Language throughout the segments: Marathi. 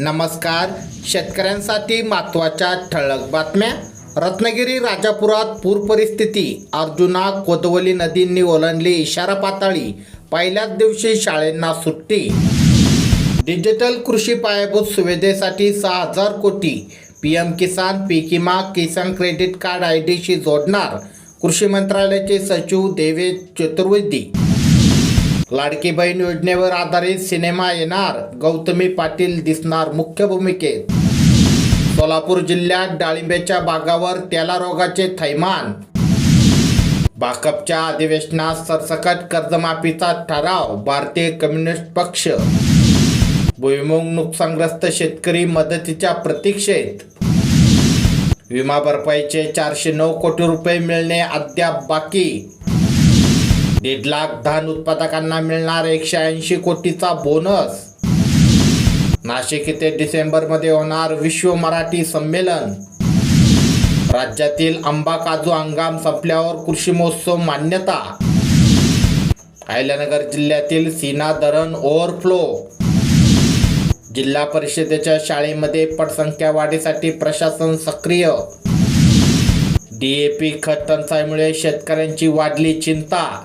नमस्कार. शेतकऱ्यांसाठी महत्त्वाच्या ठळक बातम्या. रत्नागिरी राजापुरात पूर परिस्थिती. अर्जुना कोदवली नदींनी ओलांडली इशारा पातळी. पहिल्याच दिवशी शाळेंना सुट्टी. डिजिटल कृषी पायाभूत सुविधेसाठी सहा हजार कोटी. पी एम किसान पीकिमा किसान क्रेडिट कार्ड आय डीशी जोडणार. कृषी मंत्रालयाचे सचिव देवेश चतुर्वेदी. लाडकी बहीण योजनेवर आधारित सिनेमा येणार. गौतमी पाटील दिसणार मुख्य भूमिकेत. सोलापूर जिल्ह्यात डाळिंब्याच्या बागावर त्याला रोगाचे थैमान. भाकपच्या अधिवेशनात सरसकट कर्जमाफीचा ठराव भारतीय कम्युनिस्ट पक्ष. भुईमुग नुकसानग्रस्त शेतकरी मदतीच्या प्रतीक्षेत. विमा भरपाईचे चारशे नऊ कोटी रुपये मिळणे अद्याप बाकी. दीड लाख धान उत्पादकांना मिळणार एकशे ऐंशी कोटीचा बोनस. नाशिक येथे डिसेंबरमध्ये होणार विश्व मराठी संमेलन. राज्यातील आंबा काजू हंगाम संपल्यावर कृषी महोत्सव मान्यता. अहिल्यानगर जिल्ह्यातील सीना धरण ओव्हरफ्लो. जिल्हा परिषदेच्या शाळेमध्ये पटसंख्या वाढीसाठी प्रशासन सक्रिय. डीएपी खत टंचाईमुळे शेतकऱ्यांची वाढली चिंता.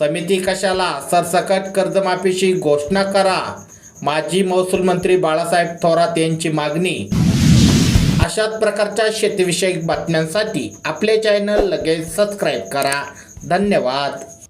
समिती कशाला सरसकट कर्जमाफीची घोषणा करा? माजी महसूल मंत्री बाळासाहेब थोरात यांची मागणी. अशाच प्रकारच्या शेतीविषयक बातम्यांसाठी आपले चॅनल लगेच सबस्क्राईब करा. धन्यवाद.